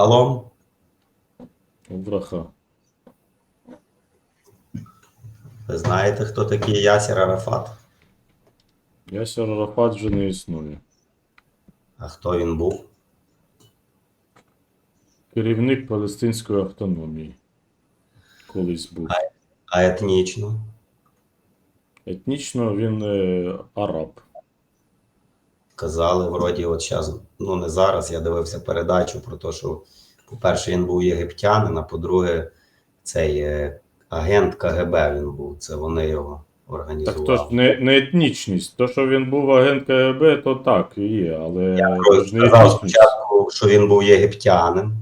Шалом. Браха. Ви знаєте, хто такий Ясір Арафат? Ясер Арафат вже не існує. А хто він був? Керівник Палестинської автономії. Колись був. А етнічно? Етнічно він е, араб. Казали, вроді, от зараз, ну не зараз, я дивився передачу про те, що, по-перше, він був єгиптянин, а по-друге, цей е, агент КГБ він був. Це вони його Так організували. то ж не, не етнічність. То, що він був агент КГБ, то так і є, але Я то сказав спочатку, що він був єгиптянин.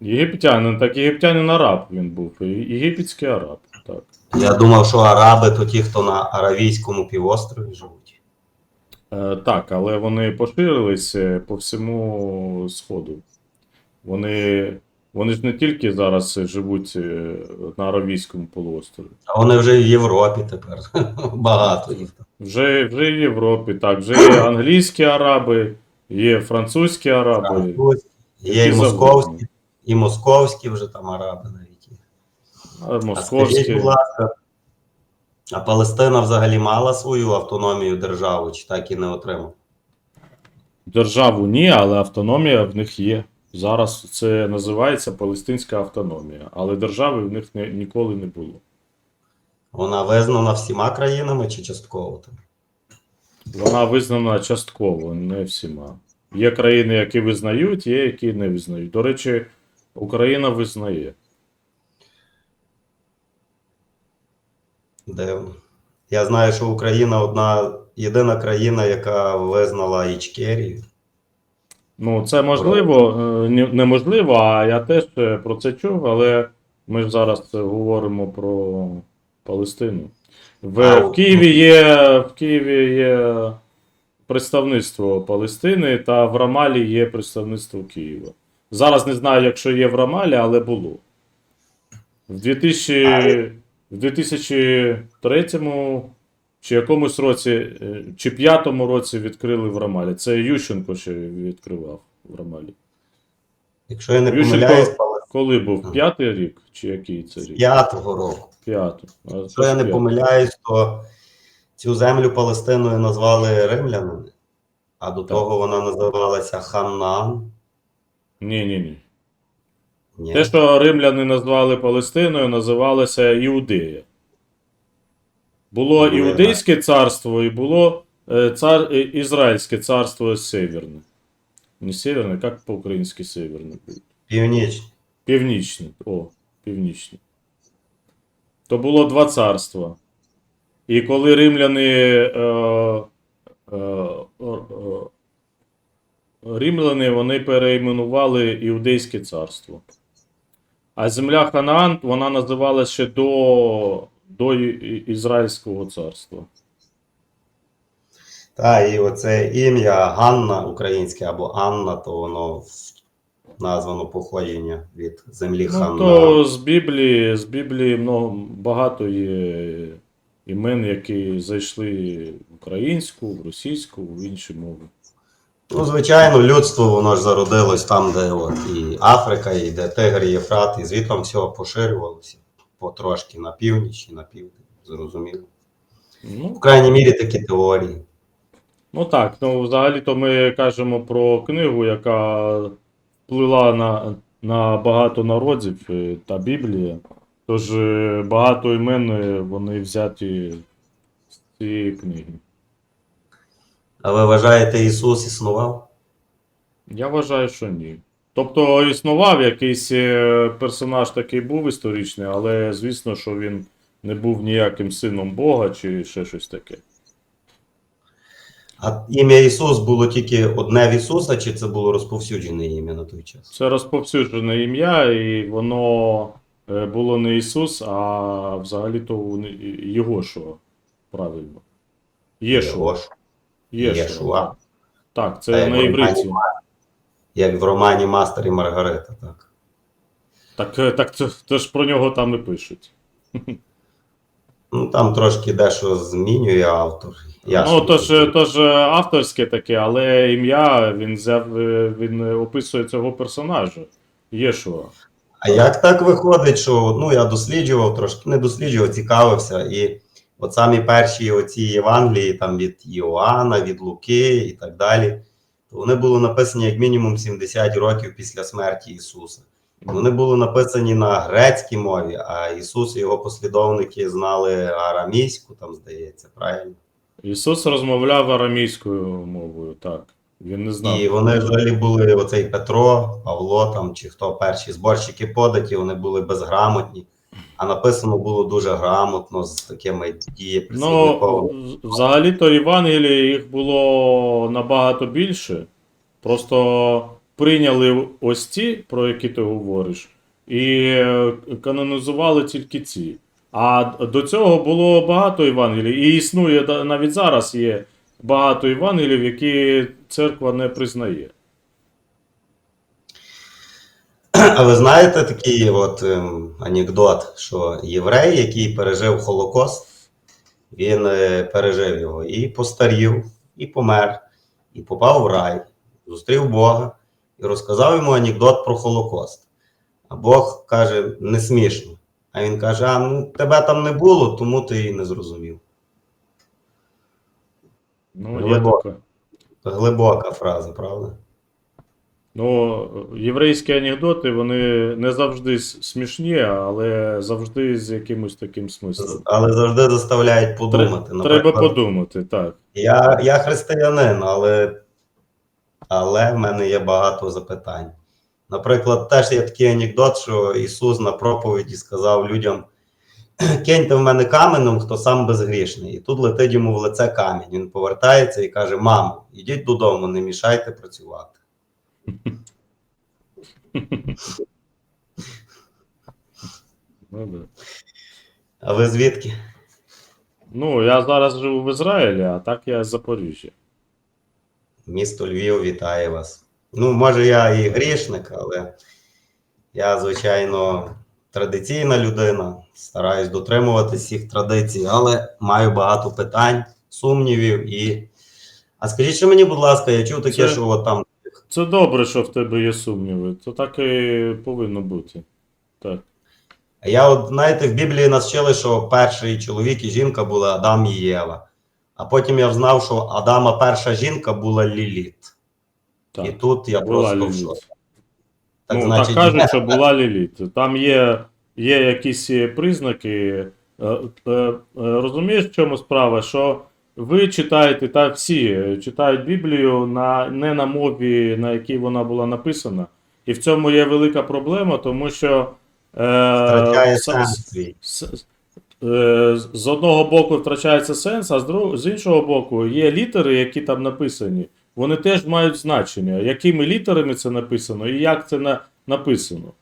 Єгиптянин, так єгиптянин араб він був. Єгипетський араб. Так. Я думав, що араби то ті, хто на Аравійському півострові живуть. Е, так, але вони поширились по всьому Сходу. Вони, вони ж не тільки зараз живуть е, на Аравійському полуострові. А вони вже в Європі тепер. Багато їх. Вже, вже в Європі, так, вже є англійські араби, є французькі араби. Французькі, Є і московські, і московські вже там араби навіть. є. А А скажіть, московські. будь ласка, а Палестина взагалі мала свою автономію державу, чи так і не отримала? Державу ні, але автономія в них є. Зараз це називається Палестинська автономія, але держави в них не, ніколи не було. Вона визнана всіма країнами чи частково? Вона визнана частково, не всіма. Є країни, які визнають, є які не визнають. До речі, Україна визнає. Дивно. Я знаю, що Україна одна єдина країна, яка визнала Ічкерію. Ну, це можливо, е, неможливо, а я теж е, про це чув, але ми ж зараз е, говоримо про Палестину. В, А, в Києві є, в Києві є представництво Палестини, та в Рамалі є представництво Києва. Зараз не знаю, якщо є в Рамалі, але було. В 2000, в 2003 чи якомусь році, е, чи п'ятому році відкрили в Рамалі. Це Ющенко ще відкривав в Рамалі. Якщо я не Ющенко- помиляюсь, Коли був? П'ятий рік? Чи який це рік? п'ятого року. П'ятий. А, Якщо я не помиляюсь, то цю землю Палестиною назвали римлянами, а до того вона називалася Ханнаан. Ні, ні, ні. Ні. Те, що римляни назвали Палестиною, називалося Іудея. Було я Іудейське царство і було е, цар, е, Ізраїльське царство Северне. Не Северне, як по-українськи Северне буде? Північні. Північне. О, північне. То було два царства. І коли римляни. Е, е, римляни вони перейменували Іудейське царство. А земля Ханаан вона називалася ще до, до Ізраїльського царства. Та, і оце ім'я Ганна українське або Анна, то воно названо походження від землі Ну, Ханна. то з Біблії, з Біблії много, багато є імен, які зайшли в українську, в російську, в інші мови. Ну, звичайно, людство воно ж зародилось там, де от і Африка, і де Тигр, і Єфрат, і звідти все поширювалося потрошки на північ і на південь. Зрозуміло. Ну, В крайній мірі такі теорії. Ну так, ну взагалі-то ми кажемо про книгу, яка вплила на, на багато народів е, та Біблія. Тож е, багато імен е, вони взяті з цієї книги. А ви вважаєте, Ісус існував? Я вважаю, що ні. Тобто існував якийсь е, персонаж такий був історичний, але звісно, що він не був ніяким сином Бога чи ще щось таке. А ім'я Ісус було тільки одне в Ісуса, чи це було розповсюджене ім'я на той час? Це розповсюджене ім'я, і воно е, було не Ісус, а взагалі-то Єгошуа. Правильно. Єшуа. Єшуа. Так, Та це як на романі як в романі Мастер і Маргарита, так. Так, е, так це, це ж про нього там і пишуть. Ну там трошки дещо змінює автор. Я ну, то ж, ж авторське таке, але ім'я він взяв, е, він описує цього персонажа. Єшуа. А як так виходить, що ну я досліджував трошки, не досліджував, цікавився, і от самі перші оці Євангелії, там від Іоанна, від Луки і так далі, то вони були написані як мінімум 70 років після смерті Ісуса. Вони були написані на грецькій мові, а Ісус і його послідовники знали арамійську, там здається, правильно? Ісус розмовляв арамійською мовою, так. Він не знав. І вони взагалі були оцей Петро, Павло там чи хто перші зборщики податі, вони були безграмотні, а написано було дуже грамотно з такими дієприслівниковими. Ну, взагалі-то Євангелії їх було набагато більше. Просто прийняли ось ці, про які ти говориш, і е, канонізували тільки ці. А до цього було багато Євангелій. І існує навіть зараз є багато Євангелів, які церква не признає. А ви знаєте такий от ем, анекдот, що єврей, який пережив Холокост, він е, пережив його і постарів, і помер, і попав в рай, зустрів Бога і розказав йому анекдот про Холокост. А Бог каже, не смішно. А він каже: А ну тебе там не було, тому ти і не зрозумів. Ну, є Глибоко. таке. Глибока фраза, правда? Ну, єврейські анекдоти, вони не завжди смішні, але завжди з якимось таким смислом. Але завжди заставляють подумати. Треба Наприклад, подумати, так. Я, я християнин, але, але в мене є багато запитань. Наприклад, теж є такий анекдот, що Ісус на проповіді сказав людям: киньте в мене каменем, хто сам безгрішний. І тут летить йому в лице камінь. Він повертається і каже: Мамо, ідіть додому, не мішайте працювати. Ну, да. А ви звідки? ну, я зараз живу в Ізраїлі, а так я з Запоріжжя. Місто Львів вітає вас. Ну, може, я і грішник, але я, звичайно, традиційна людина, стараюсь дотримуватися всіх традицій, але маю багато питань, сумнівів і. А скажіть ще мені, будь ласка, я чув таке, Це- що от там Це добре, що в тебе є сумніви. То так і повинно бути. Так. Я от, знаєте, в Біблії нас вчили, що перший чоловік і жінка були Адам і Єва. А потім я знав, що Адама перша жінка була Ліліт. так. І тут я була просто в шоці. Так, ну, значить, так кажуть, що була Ліліт. Там є, є якісь признаки. Е, е, е, Розумієш, в чому справа? Що ви читаєте, так всі читають Біблію на, не на мові, на якій вона була написана. І в цьому є велика проблема, тому що. Е, с- сенс е, з- з одного боку втрачається сенс, а з, друг... з іншого боку є літери, які там написані. Вони теж мають значення, якими літерами це написано і як це на... написано.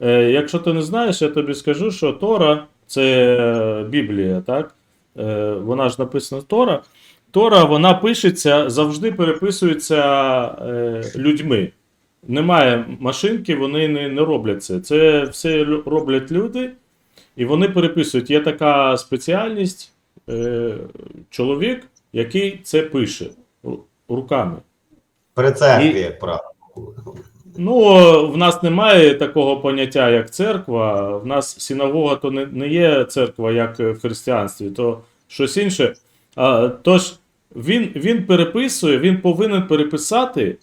Е, якщо ти не знаєш, я тобі скажу, що Тора це е, Біблія, так? Е, вона ж написана Тора. Тора вона пишеться, завжди переписується е, людьми. Немає машинки, вони не, не роблять це. Це все роблять люди, і вони переписують. Є така спеціальність, е, чоловік, який це пише руками. При церкві, як правило. Ну, в нас немає такого поняття, як церква. В нас синагога то не, не є церква, як в християнстві, то щось інше. А, тож він, він переписує, він повинен переписати,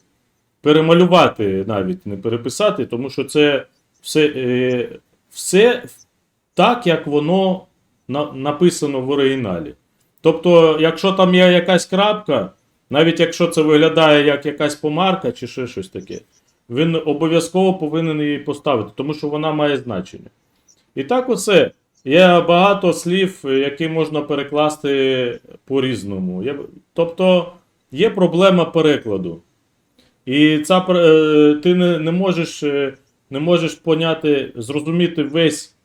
перемалювати навіть не переписати, тому що це все, е, все так, як воно на, написано в оригіналі. Тобто, якщо там є якась крапка, навіть якщо це виглядає як якась помарка чи ще щось таке, він обов'язково повинен її поставити, тому що вона має значення. І так оце. Є багато слів, які можна перекласти по-різному. Тобто є проблема перекладу. І ця, е, ти не, не, можеш, е, не можеш поняти, зрозуміти весь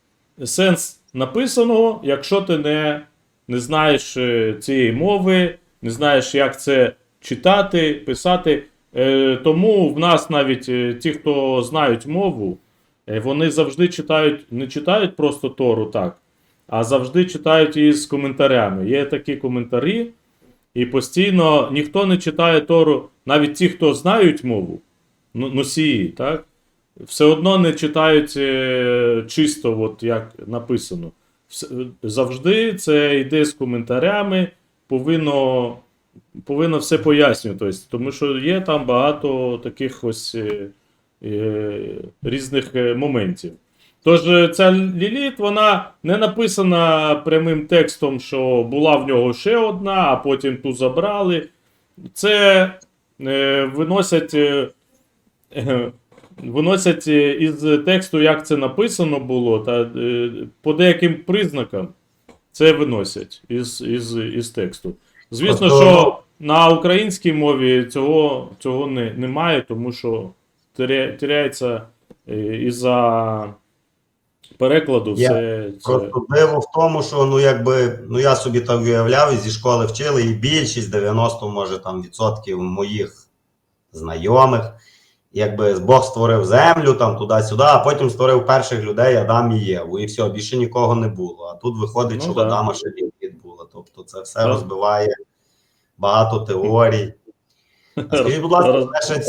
сенс написаного, якщо ти не, не знаєш е, цієї мови, не знаєш, як це читати, писати. Е, Тому в нас навіть е, ті, хто знають мову, е, вони завжди читають, не читають просто Тору так, а завжди читають із коментарями. Є такі коментарі, і постійно ніхто не читає Тору, навіть ті, хто знають мову, ну- носії, так? Все одно не читають чисто, от як написано. Завжди це йде з коментарями, повинно, повинно все пояснювати. Тому що є там багато таких ось е, е, різних е, моментів. Тож е, ця Ліліт, вона не написана прямим текстом, що була в нього ще одна, а потім ту забрали. Це е, виносять, е, виносять із тексту, як це написано було, та е, по деяким признакам це виносять із, із, із тексту. Звісно, Тобто- що на українській мові цього, цього не, немає, тому що теряється е, із-за перекладу все. Просто диво в тому, що ну якби ну я собі так уявляв, і зі школи вчили, і більшість 90, може там відсотків моїх знайомих. Якби Бог створив землю там туди-сюди, а потім створив перших людей Адам і Єву, і все, більше нікого не було. А тут виходить, Ну що да. Адама ще було. Тобто це все розбиває багато теорій. А скажіть, будь ласка,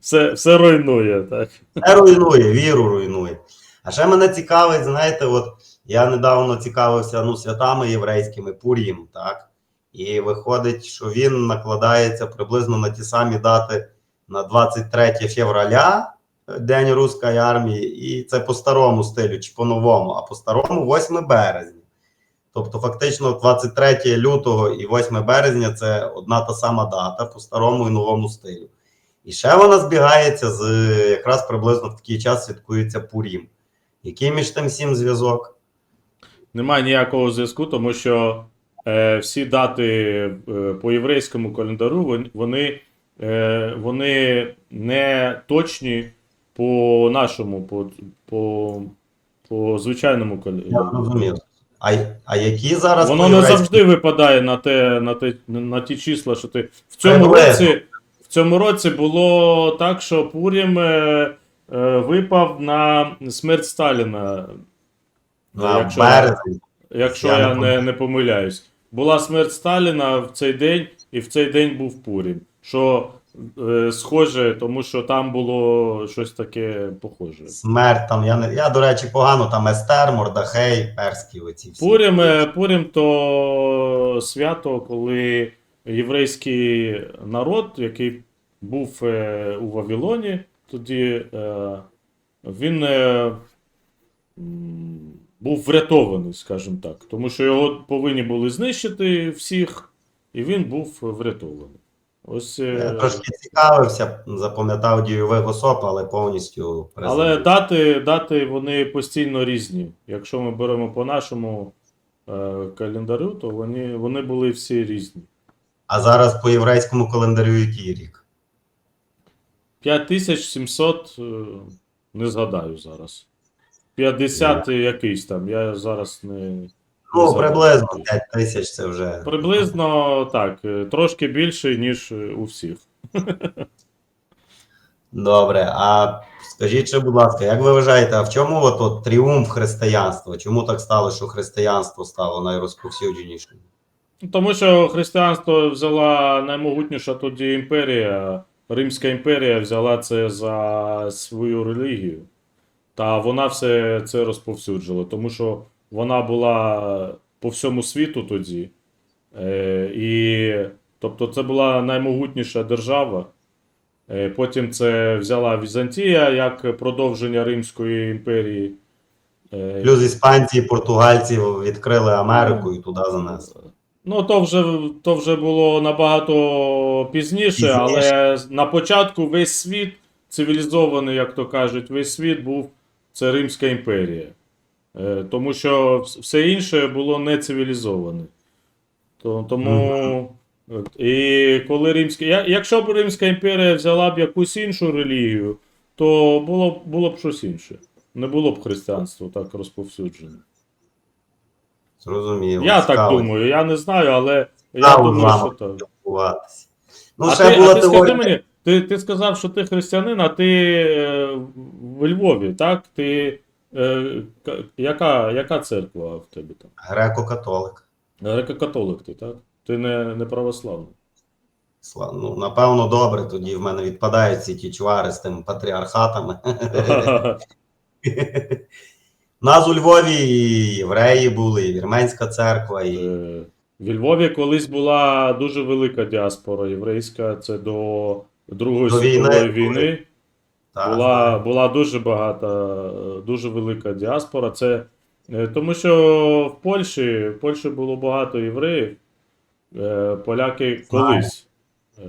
Все, все руйнує, так. Це руйнує, віру руйнує. А ще мене цікавить, знаєте, от я недавно цікавився ну, святами єврейськими, Пурім, так? І виходить, що він накладається приблизно на ті самі дати на 23 февраля, е, День Руської армії, і це по старому стилю чи по-новому, а по старому 8 березня. Тобто, фактично, 23 лютого і 8 березня це одна та сама дата по старому і новому стилю. І ще вона збігається з якраз приблизно в такий час святкується Пурім. Який між тим всім зв'язок? Немає ніякого зв'язку, тому що е, всі дати е, по єврейському календару вони, е, вони не точні по нашому, по, по, по звичайному Я календарю. А, а які зараз Воно не завжди випадає на, те, на, те, на ті числа, що ти. В цьому Приблизно. році, в цьому році було так, що Пурім е, е, випав на смерть Сталіна. на якщо- березень? Якщо Я я, не, не помиляюсь. Була смерть Сталіна в цей день, і в цей день був Пурім. Що е, схоже, тому що там було щось таке похоже. Смерть там. Я, не, я, до речі, погано там Естер, Мордахей, перські оці всі. Пурім, е, Пурім то свято, коли єврейський народ, який був е, у Вавилоні, тоді е, він е, м, був врятований, скажімо так. Тому що його повинні були знищити всіх, і він був врятований. Ось, е, Я трошки цікавився, запам'ятав дійових особ, але повністю але дати, дати вони постійно різні. Якщо ми беремо по нашому е, календарю, то вони, вони були всі різні. А зараз по єврейському календарю який рік? 5700, е, не згадаю зараз. 50 якийсь там, я зараз не. Ну, приблизно 5 тисяч це вже. Приблизно так, е, трошки більше, ніж е, у всіх. Добре. А скажіть ще, будь ласка, як ви вважаєте, а в чому от, от тріумф християнства? Чому так стало, що християнство стало найрозповсюдженішим? Тому що християнство взяла наймогутніша тоді імперія, Римська імперія взяла це за свою релігію. Та вона все це розповсюджила, тому що вона була по всьому світу тоді. Е, і, тобто це була наймогутніша держава. Е, потім це взяла Візантія як продовження Римської імперії. Е, Плюс іспанці і португальці відкрили Америку і туди занесли. Ну, то вже, то вже було набагато пізніше, Пізніше. але на початку весь світ, цивілізований, як то кажуть, весь світ був це Римська імперія. Е, Тому що все інше було не цивілізоване. Тому. І коли Римська. Якщо б Римська імперія взяла б якусь іншу релігію, то було, б- було б щось інше. Не було б християнство так розповсюджене. Зрозуміло. Я так Цікаво думаю, я не знаю, але я Цікаво думаю, що так. Ну, а ще ти, була а ти скажи мені, ти, ти сказав, що ти християнин, а ти е, в Львові, так? Ти Е, к- яка, яка церква в тебе там? Греко-католик. Греко-католик ти, так? Ти не, не православний. Сла- Ну, напевно, добре, тоді в мене відпадають ці ті чвари з тими патріархатами. У нас у Львові і євреї були, і вірменська церква, і Е, В Львові колись була дуже велика діаспора єврейська, це до Другої До війни світової війни. Та, Була, була дуже багата, дуже велика діаспора. Це е, тому, що в Польщі, в Польщі було багато євреїв, е, поляки колись. Е,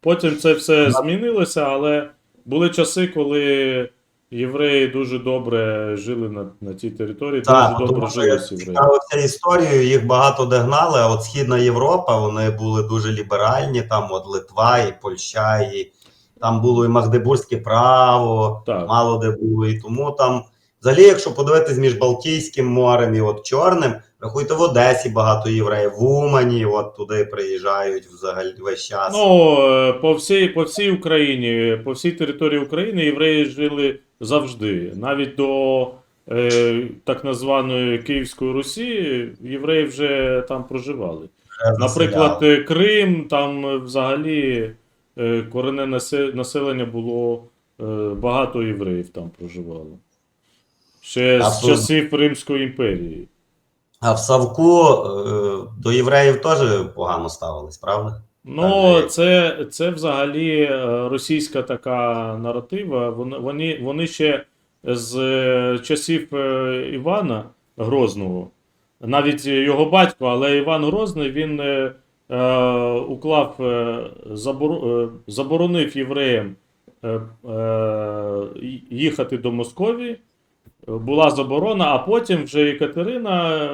Потім це все змінилося, але були часи, коли євреї дуже добре жили на, на тій території, Так, дуже добре жили євреями. цікавився історією, їх багато де гнали, а от Східна Європа, вони були дуже ліберальні, там от Литва і Польща, і там було і Магдебурзьке право, Так. мало де було, і тому там, взагалі, якщо подивитись між Балтійським морем і от Чорним, рахуйте, в Одесі багато євреїв, в Умані, от туди приїжджають взагалі весь час. Ну, е, по всій, по всій Україні, по всій території України євреї жили завжди. Навіть до е, так названої Київської Русі євреї вже там проживали. Наприклад, е, Крим, там е, взагалі коренне населення було е, багато євреїв там проживало. Ще з Абсолютно. часів Римської імперії. а в Савку е, до євреїв теж погано ставились, правда? Ну, це, це взагалі е, російська така наратива. Вони, вони, вони ще з е, часів е, Івана Грозного, навіть його батько, але Іван Грозний він е, е, уклав, е, е, заборонив євреям е, е, їхати до Московії. Була заборона, а потім вже Екатерина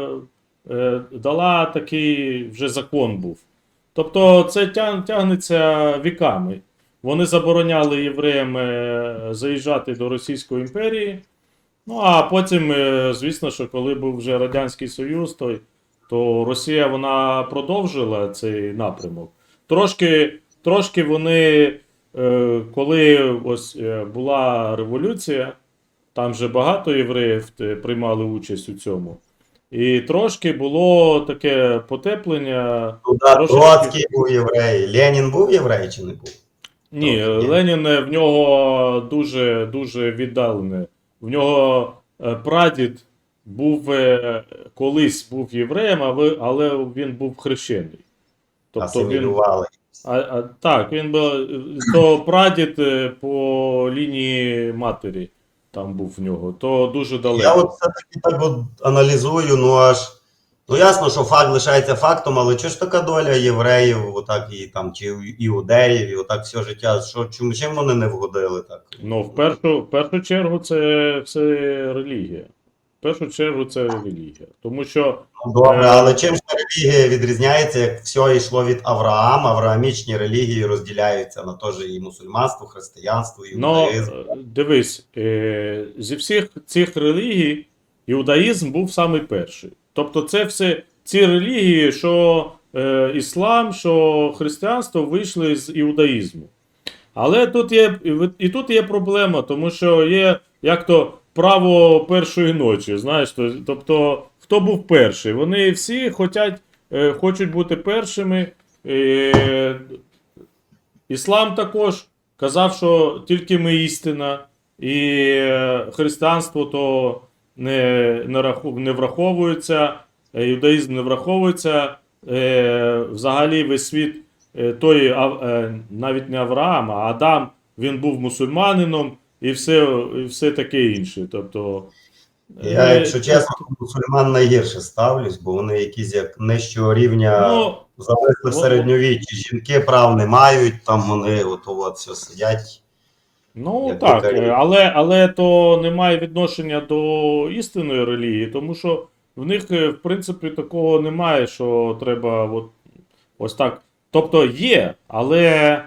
е, дала такий вже закон був. Тобто це тягнеться віками. Вони забороняли євреям е, заїжджати до Російської імперії. Ну а потім, е, звісно, що коли був вже Радянський Союз, то, то Росія вона продовжила цей напрямок. Трошки, трошки вони, е, коли ось е, була революція, там же багато євреїв е, приймали участь у цьому. І трошки було таке потеплення. Туди Трошечки. Троцький був єврей. Ленін був єврей чи не був? Ні, Трошки. Ленін е, в нього дуже дуже віддалене. В нього прадід був е, колись був євреєм, але він був хрещений. Тобто він, а, а, так, він був то прадід е, по лінії матері там був в нього, то дуже далеко. Я от все-таки так от аналізую, ну аж. Ну ясно, що факт лишається фактом, але чи ж така доля євреїв, отак і там, чи іудеїв, і отак все життя, що чим, чим вони не вгодили так? Ну, в першу, в першу чергу, це все релігія. В першу чергу це релігія. Тому що Ну, добре, Е. але чим ж релігія відрізняється, як все йшло від Авраама, авраамічні релігії розділяються на теж і мусульманство, християнство, і Ну, іудаїзм. е, дивись, е, зі всіх цих релігій іудаїзм був самий перший. Тобто, це все ці релігії, що е, іслам, що християнство вийшли з іудаїзму. Але тут є і тут є проблема, тому що є як то право першої ночі. Знаєш, тобто, хто був перший? Вони всі хотять, е, хочуть бути першими. Е, Іслам також казав, що тільки ми істина, і е, християнство то не, не, враховується, юдаїзм не враховується. Взагалі весь світ, той, навіть не Авраам, а Адам, він був мусульманином і все, і все таке інше. Тобто, Я, е, якщо чесно, до мусульман найгірше ставлюсь, бо вони якісь як нижчого рівня ну, зависли в ну, середньовіччі. Жінки прав не мають, там вони от, от все сидять. Ну Як так, лікарі. е, але, але то не має відношення до істинної релігії, тому що в них, е, в принципі, такого немає, що треба от, ось так. Тобто є, але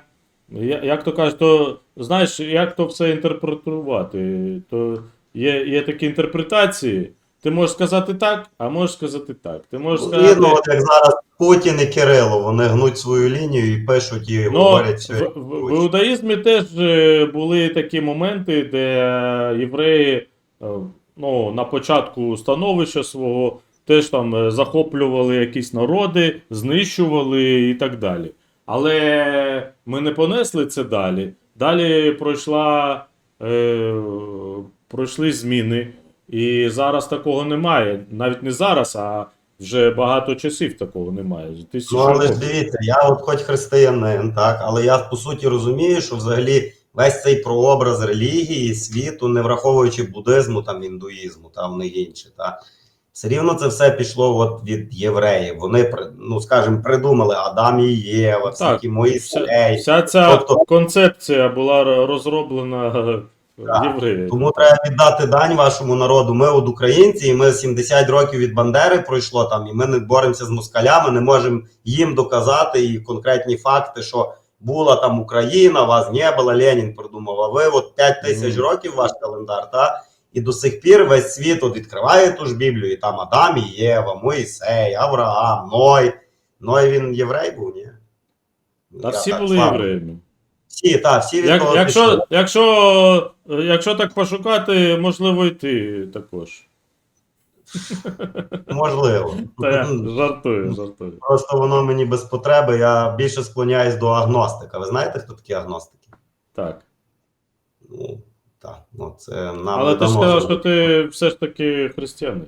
я- як то кажуть, то знаєш, як то все інтерпретувати? То є, є такі інтерпретації. Ти можеш сказати так, а можеш сказати так. Ти можеш Ну, сказати. От як зараз Путін і Кирило, вони гнуть свою лінію і пишуть і Ну, говорять все. в, в, в іудаїзмі теж е, були такі моменти, де євреї е, ну, на початку становища свого теж там е, захоплювали якісь народи, знищували і так далі. Але ми не понесли це далі. Далі пройшла, е, пройшли зміни, і зараз такого немає. Навіть не зараз, а вже багато часів такого немає. Тисячі Ну, але ж дивіться, я от хоч християнин, так, але я по суті розумію, що взагалі весь цей прообраз релігії, світу, не враховуючи буддизму, там індуїзму, там не інше, так. Все рівно це все пішло от від євреїв. Вони, ну скажімо, придумали Адам і Єва, всякі Вся, Моїсей. вся ця Тобто- концепція була розроблена євреями. Тому треба віддати дань вашому народу. Ми от українці, і ми 70 років від Бандери пройшло там, і ми не боремося з москалями, не можемо їм доказати і конкретні факти, що була там Україна, вас не було, Ленін придумав. А ви от 5 тисяч Мгм. років ваш календар, та? І до сих пір весь світ от відкриває ту ж Біблію, і там Адам і Єва, Моїсей, Авраам, Ной. Ной він єврей був, ні? Та Я всі так були слава. євреями. Всі, так, всі від Як, того якщо, якщо, якщо так пошукати, можливо, і ти також. Можливо. Та я жартую, жартую. Просто воно мені без потреби. Я більше склоняюсь до агностика. Ви знаєте, хто такі агностики? Так. Ну, так, ну це нам Але ти ж сказав, що ти все ж таки християнин.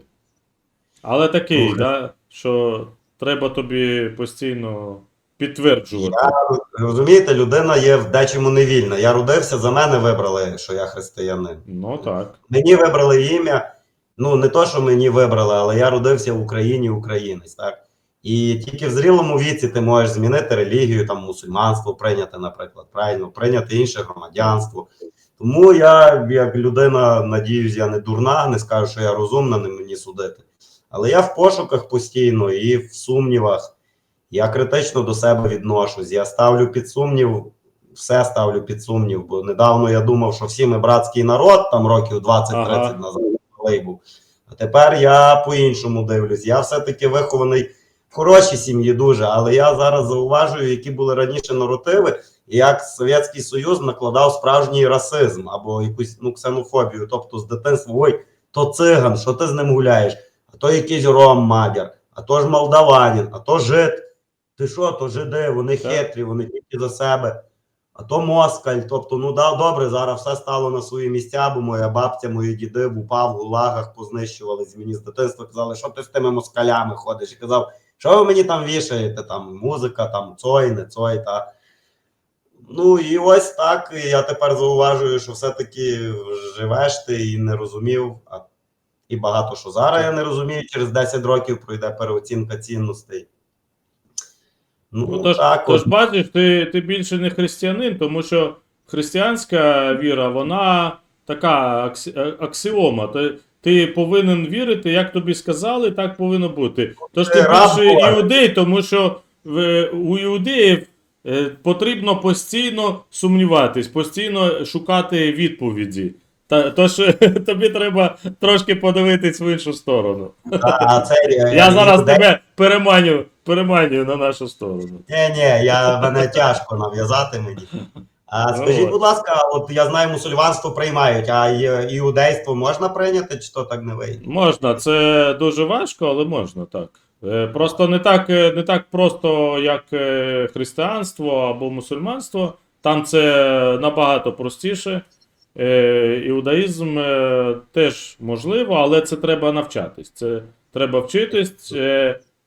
Але такий, да, що треба тобі постійно підтверджувати. Розумієте, людина є в дечому невільна. Я родився, за мене вибрали, що я християнин. Ну так. Мені вибрали ім'я. Ну, не то, що мені вибрали, але я родився в Україні, українець, так? І тільки в зрілому віці ти можеш змінити релігію, там мусульманство прийняти, наприклад, правильно, прийняти інше громадянство. Тому я, як людина, надіюсь, я не дурна, не скажу, що я розумна, не мені судити. Але я в пошуках постійно і в сумнівах. Я критично до себе відношусь. Я ставлю під сумнів, все ставлю під сумнів, бо недавно я думав, що всі ми братський народ, там років 20-30 Ага. назад був. А тепер я по-іншому дивлюсь. Я все-таки вихований в хорошій сім'ї дуже, але я зараз зауважую, які були раніше наративи, і як Совєтський Союз накладав справжній расизм або якусь ну, ксенофобію. Тобто з дитинства, ой, то циган, що ти з ним гуляєш? А то якийсь ром мадяр, а то ж молдаванин, а то жид. Ти що, то жиди, вони Так. хитрі, вони тільки за себе. А то москаль. Тобто, ну да, добре, зараз все стало на свої місця, бо моя бабця, мої діди в упа в гулагах познищувались. Мені з дитинства казали, що ти з тими москалями ходиш. І казав, що ви мені там вішаєте? Там музика, там цой, не цой. Та. Ну і ось так. І я тепер зауважую, що все-таки живеш ти і не розумів. А і багато що зараз я не розумію, через 10 років пройде переоцінка цінностей. Ну, Ну, тож, так, тож бачиш, ти, ти більше не християнин, тому що християнська віра, вона така аксі, е, аксіома. Ти, ти повинен вірити, як тобі сказали, так повинно бути. Тож ти більше іудей, тому що в, у іудеїв потрібно постійно сумніватись, постійно шукати відповіді. Та, тож тобі треба трошки подивитись в іншу сторону. А, це, е, Я зараз тебе переманю, переманю на нашу сторону. Ні, ні, я мене тяжко нав'язати мені. А Ну, скажіть, будь ласка, от я знаю, мусульманство приймають, а іудейство можна прийняти, чи то так не вийде? Можна, це дуже важко, але можна так. Е, Просто не так, е, не так просто, як е, християнство або мусульманство. Там це набагато простіше. Іудаїзм теж можливо, але це треба навчатись. Це треба вчитись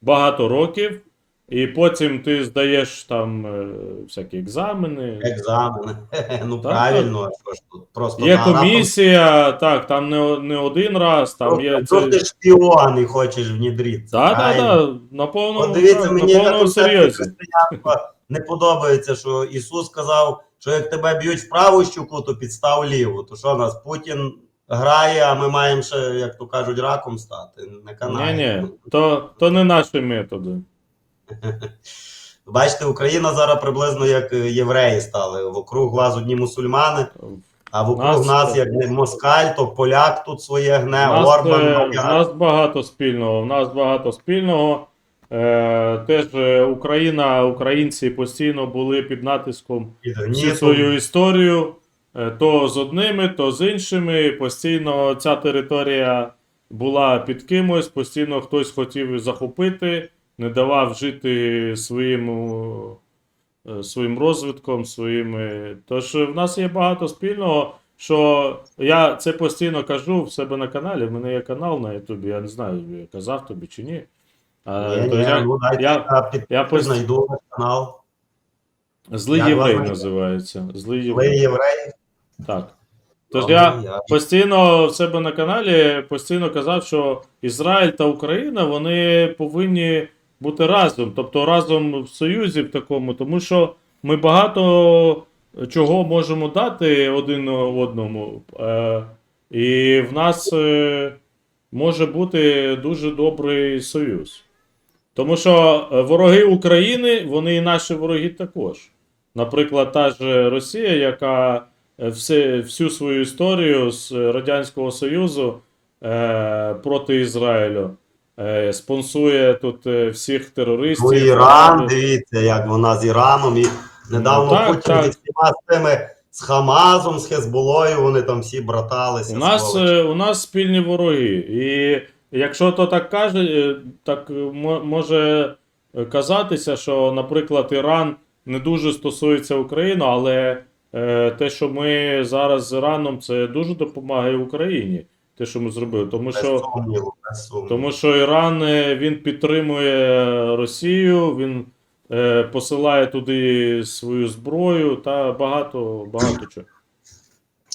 багато років, і потім ти здаєш там е, всякі екзамени. Екзамени. Ну Так, правильно, ж тут просто Є комісія, так, там не, не один раз, там є. Просто ти шпіон і хочеш внедритися. Так, так, так, на повному, От дивіться, так, мені на повному серйозі. не подобається, що Ісус сказав, що як тебе б'ють в праву щуку, то підстав ліву. То що нас Путін грає, а ми маємо ще, як то кажуть, раком стати. Не Ні, ні, то, то не наші методи. Бачите, Україна зараз приблизно як е, євреї стали. Вокруг вас одні мусульмани, а вокруг Нас- нас, як не москаль, то поляк тут своє гне, У нас, Орбан, е, в нас багато спільного. В нас багато спільного. Е, теж е, Україна, українці постійно були під натиском всю свою історію. е, то з одними, то з іншими. Постійно ця територія була під кимось, постійно хтось хотів захопити, не давав жити своїм, е, своїм розвитком, своїми. Тож в нас є багато спільного. Що я це постійно кажу в себе на каналі. В мене є канал на Ютубі, я не знаю, я казав тобі чи ні. А, Ні, то ні, я, ну, дайте я- я, я пост- знайду канал. Злий єврей називається. Злий єврей. єврей? Так. Тож я я- постійно в себе на каналі постійно казав, що Ізраїль та Україна вони повинні бути разом, тобто разом в союзі в такому, тому що ми багато чого можемо дати один одному. Е, і в нас е, може бути дуже добрий союз. Тому що е, вороги України, вони і наші вороги також. Наприклад, та ж Росія, яка все, всю свою історію з Радянського Союзу е, проти Ізраїлю спонсує тут е, всіх терористів. Ну, Іран, дивіться, як вона з Іраном. І недавно Ну, так, Путін так. зі всіма з тими з Хамазом, з Хезболою, вони там всі браталися. У нас, е, у нас спільні вороги. І якщо то так каже, е, так е, може е, казатися, що, наприклад, Іран не дуже стосується України, але е, те, що ми зараз з Іраном, це дуже допомагає Україні. Те, що ми зробили. Тому без що, сумніву, сумніву. тому що Іран е, він підтримує Росію, він е, посилає туди свою зброю та багато, багато чого.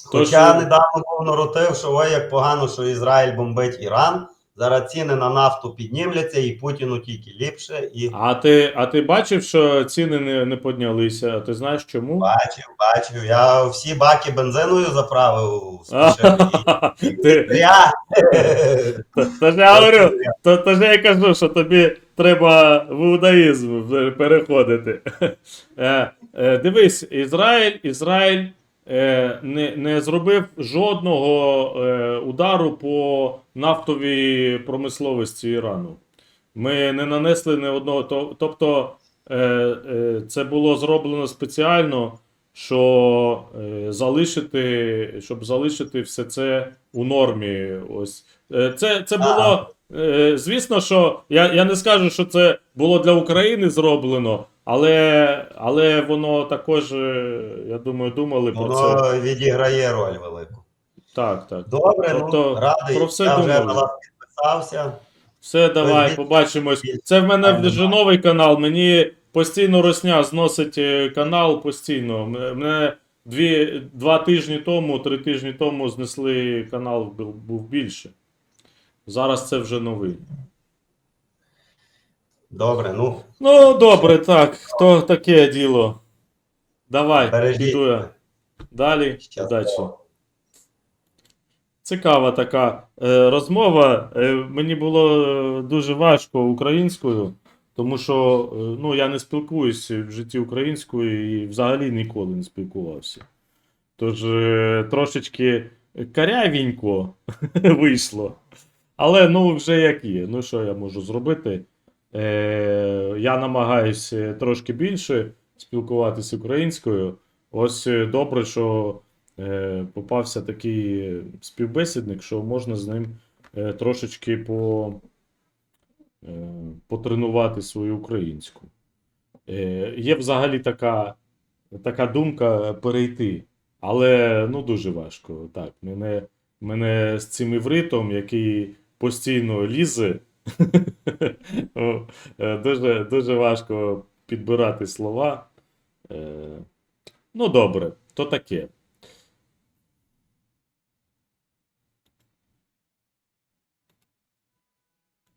Хоча Тож- недавно був наротив, що ой, як погано, що Ізраїль бомбить Іран. Зараз ціни на нафту піднімляться, і Путіну тільки ліпше. І А ти, а ти бачив, що ціни не, не піднялися? А ти знаєш чому? бачив, бачив. Я всі баки бензиною заправив. Я то, то ж я говорю, то, ж я кажу, що тобі треба в іудаїзм вже переходити. Е, е, дивись, Ізраїль, Ізраїль не, не зробив жодного е, удару по нафтовій промисловості Ірану. Ми не нанесли ні одного. То, тобто е, е, це було зроблено спеціально, що е, залишити, щоб залишити все це у нормі. Ось Е, це, це було. Е, звісно, що я, я не скажу, що це було для України зроблено, але, але воно також, е, я думаю, думали про це. воно відіграє роль велику. Так, так. Добре, Тобто, ну радий. про все я вже думали. на вас підписався. Все, давай, побачимось. Це в мене вже новий канал. Мені постійно Росня зносить е, канал постійно. Мене дві, два тижні тому, три тижні тому знесли канал був більше. Зараз це вже новий. Добре, ну Ну, добре, так. То таке діло. Давай, Бережіть піду я. Далі. щасливо. Удачі. Цікава така е, розмова. Е, мені було е, дуже важко українською, тому що е, ну, я не спілкуюся в житті українською і взагалі ніколи не спілкувався. Тож е, трошечки карявенько вийшло. Але ну вже як є. Ну що я можу зробити? Е, я намагаюся трошки більше спілкуватися українською. Ось е, добре, що е, попався такий е, співбесідник, що можна з ним е, трошечки по, е, потренувати свою українську. Е, є взагалі така, така думка перейти, але ну, дуже важко. Так, мене, мене з цим івритом, який постійно лізе, е, дуже, дуже важко підбирати слова. Е, Ну, добре, то таке.